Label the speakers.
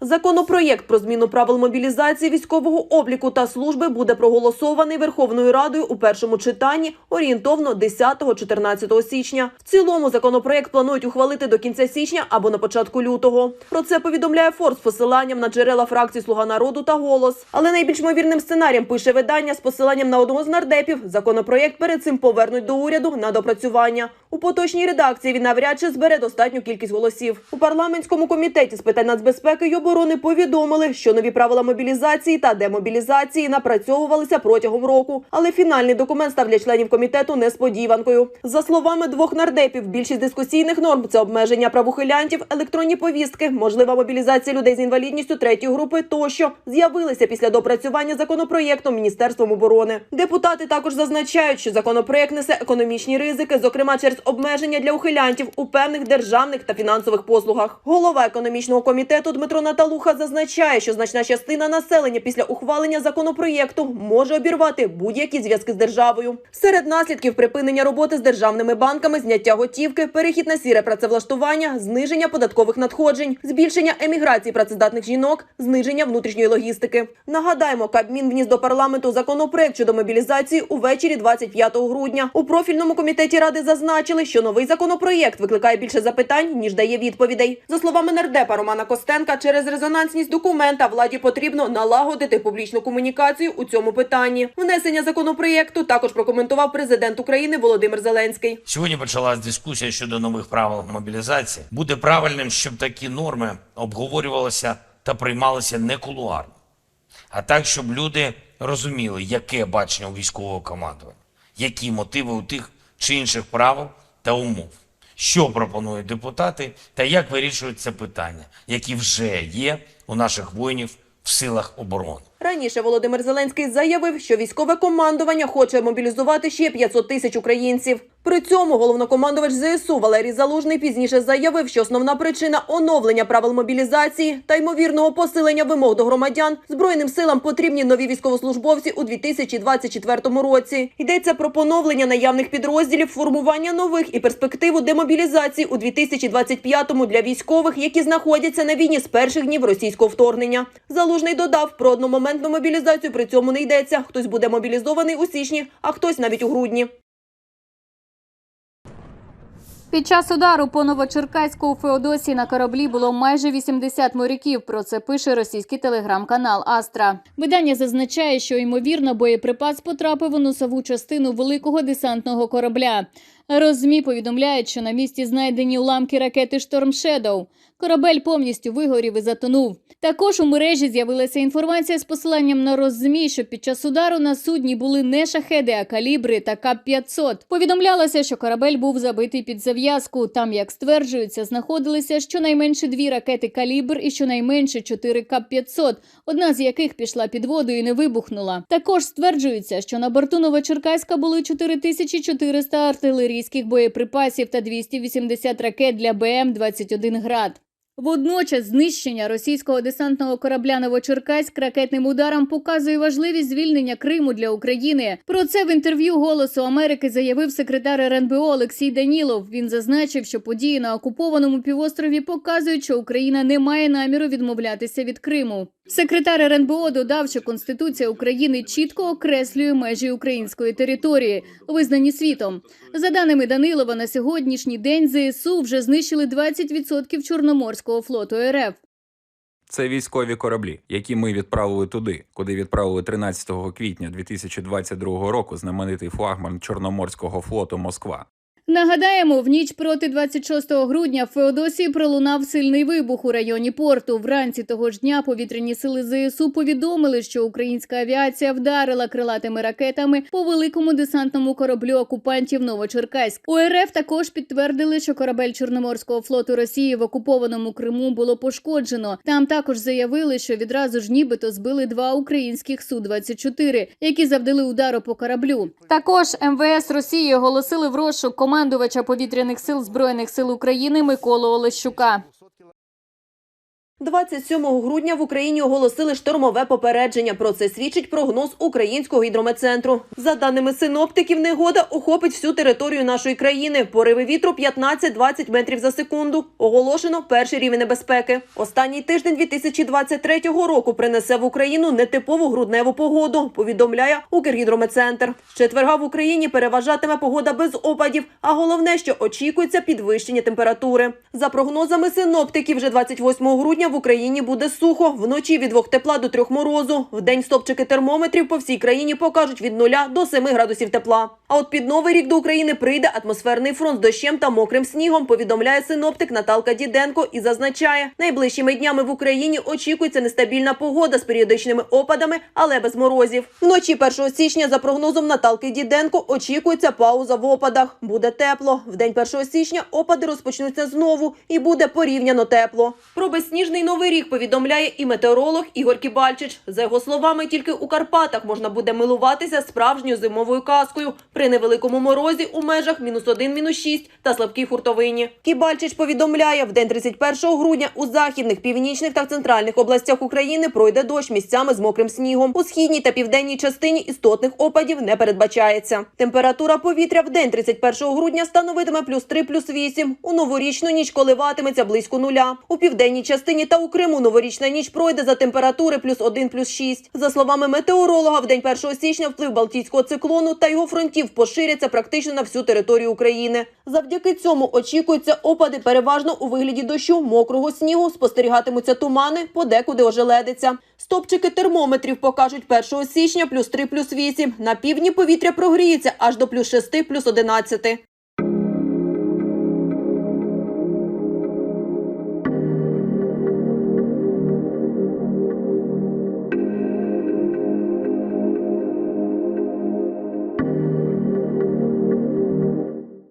Speaker 1: Законопроєкт про зміну правил мобілізації військового обліку та служби буде проголосований Верховною Радою у першому читанні орієнтовно 10-14 січня. В цілому законопроєкт планують ухвалити до кінця січня або на початку лютого. Про це повідомляє Форс з посиланням на джерела фракцій Слуга народу та голос. Але найбільш ймовірним сценарієм пише видання з посиланням на одного з нардепів. Законопроєкт перед цим повернуть до уряду на допрацювання. У поточній редакції він навряд чи збере достатню кількість голосів. У парламентському комітеті з питань нацбезпеки й оборони повідомили, що нові правила мобілізації та демобілізації напрацьовувалися протягом року, але фінальний документ став для членів комітету несподіванкою. За словами двох нардепів, більшість дискусійних норм це обмеження правоухилянтів, електронні повістки, можлива мобілізація людей з інвалідністю третьої групи тощо з'явилися після допрацювання законопроєктом Міністерством оборони. Депутати також зазначають, що законопроєкт несе економічні ризики, зокрема через обмеження для ухилянтів у певних державних та фінансових послугах. Голова економічного комітету Дмитро Наталуха зазначає, що значна частина населення після ухвалення законопроєкту може обірвати будь-які зв'язки з державою. Серед наслідків припинення роботи з державними банками, зняття готівки, перехід на сіре працевлаштування, зниження податкових надходжень, збільшення еміграції працездатних жінок, зниження внутрішньої логістики. Нагадаємо, Кабмін вніс до парламенту законопроект щодо мобілізації увечері 25 грудня. У профільному комітеті ради зазначили, що новий законопроєкт викликає більше запитань ніж дає відповідей. За словами нардепа Романа Костенка, через резонансність документа владі потрібно налагодити публічну комунікацію у цьому питанні. Внесення законопроєкту також прокоментував президент України Володимир Зеленський.
Speaker 2: Сьогодні почалась дискусія щодо нових правил мобілізації. Буде правильним, щоб такі норми обговорювалися та приймалися не кулуарно, а так, щоб люди розуміли, яке бачення у військового командування, які мотиви у тих чи інших правил та умов, що пропонують депутати та як вирішують це питання, які вже є у наших воїнів в силах оборони.
Speaker 1: Раніше Володимир Зеленський заявив, що військове командування хоче мобілізувати ще 500 тисяч українців. При цьому головнокомандувач ЗСУ Валерій Залужний пізніше заявив, що основна причина оновлення правил мобілізації та ймовірного посилення вимог до громадян збройним силам потрібні нові військовослужбовці у 2024 році. Йдеться про поновлення наявних підрозділів, формування нових і перспективу демобілізації у 2025-му для військових, які знаходяться на війні з перших днів російського вторгнення. Залужний додав про одномоментну мобілізацію. При цьому не йдеться. Хтось буде мобілізований у січні, а хтось навіть у грудні.
Speaker 3: Під час удару по Новочеркаську Феодосії на кораблі було майже 80 моряків. Про це пише російський телеграм-канал Астра. Видання зазначає, що ймовірно боєприпас потрапив у носову частину великого десантного корабля. Розмі повідомляють, що на місці знайдені уламки ракети Шторм Шедоу. Корабель повністю вигорів і затонув. Також у мережі з'явилася інформація з посиланням на роззмі, що під час удару на судні були не шахеди, а калібри та КАП-500. Повідомлялося, що корабель був забитий під зав'язку. Там, як стверджується, знаходилися щонайменше дві ракети калібр і щонайменше чотири КАП-500, одна з яких пішла під воду і не вибухнула. Також стверджується, що на борту Новочеркаська були 4400 артилерійських боєприпасів та 280 ракет для БМ-21 «Град». Водночас знищення російського десантного корабля Новочеркаськ ракетним ударом показує важливість звільнення Криму для України. Про це в інтерв'ю Голосу Америки заявив секретар РНБО Олексій Данілов. Він зазначив, що події на окупованому півострові показують, що Україна не має наміру відмовлятися від Криму. Секретар РНБО додав, що Конституція України чітко окреслює межі української території, визнані світом. За даними Данилова, на сьогоднішній день ЗСУ вже знищили 20% Чорноморського флоту РФ.
Speaker 4: Це військові кораблі, які ми відправили туди, куди відправили 13 квітня 2022 року знаменитий флагман Чорноморського флоту Москва.
Speaker 3: Нагадаємо, в ніч проти 26 грудня в Феодосії пролунав сильний вибух у районі порту. Вранці того ж дня повітряні сили ЗСУ повідомили, що українська авіація вдарила крилатими ракетами по великому десантному кораблю окупантів Новочеркаськ. У РФ також підтвердили, що корабель Чорноморського флоту Росії в окупованому Криму було пошкоджено. Там також заявили, що відразу ж нібито збили два українських су 24 які завдали удару по кораблю. Також МВС Росії оголосили в розшук командувача повітряних сил збройних сил України Миколу Олещука.
Speaker 1: 27 грудня в Україні оголосили штормове попередження. Про це свідчить прогноз українського гідрометцентру. За даними синоптиків, негода охопить всю територію нашої країни. Пориви вітру 15-20 метрів за секунду. Оголошено перший рівень небезпеки. Останній тиждень 2023 року принесе в Україну нетипову грудневу погоду. Повідомляє Укргідрометцентр. З четверга в Україні переважатиме погода без опадів. А головне, що очікується підвищення температури. За прогнозами синоптиків, вже 28 грудня в Україні буде сухо. Вночі від 2 тепла до 3 морозу. В день стопчики термометрів по всій країні покажуть від 0 до 7 градусів тепла. А от під новий рік до України прийде атмосферний фронт з дощем та мокрим снігом. Повідомляє синоптик Наталка Діденко і зазначає, найближчими днями в Україні очікується нестабільна погода з періодичними опадами, але без морозів. Вночі 1 січня, за прогнозом Наталки Діденко, очікується пауза в опадах. Буде тепло. В день 1 січня опади розпочнуться знову і буде порівняно тепло. Про безсніжний новий рік повідомляє і метеоролог Ігор Кібальчич. За його словами, тільки у Карпатах можна буде милуватися справжньою зимовою казкою при невеликому морозі у межах мінус 1, мінус 6 та слабкій хуртовині. Кібальчич повідомляє, в день 31 грудня у західних, північних та центральних областях України пройде дощ місцями з мокрим снігом. У східній та південній частині істотних опадів не передбачається. Температура повітря в день 31 грудня становитиме плюс 3, плюс 8. У новорічну ніч коливатиметься близько нуля. У південній частині та у Криму новорічна ніч пройде за температури плюс 1, плюс 6. За словами метеоролога, в день 1 січня вплив Балтійського циклону та його фронтів поширяться практично на всю територію України. Завдяки цьому очікуються опади переважно у вигляді дощу, мокрого снігу, спостерігатимуться тумани, подекуди ожеледиться. Стопчики термометрів покажуть 1 січня плюс 3, плюс 8. На півдні повітря прогріється аж до плюс 6, плюс 11.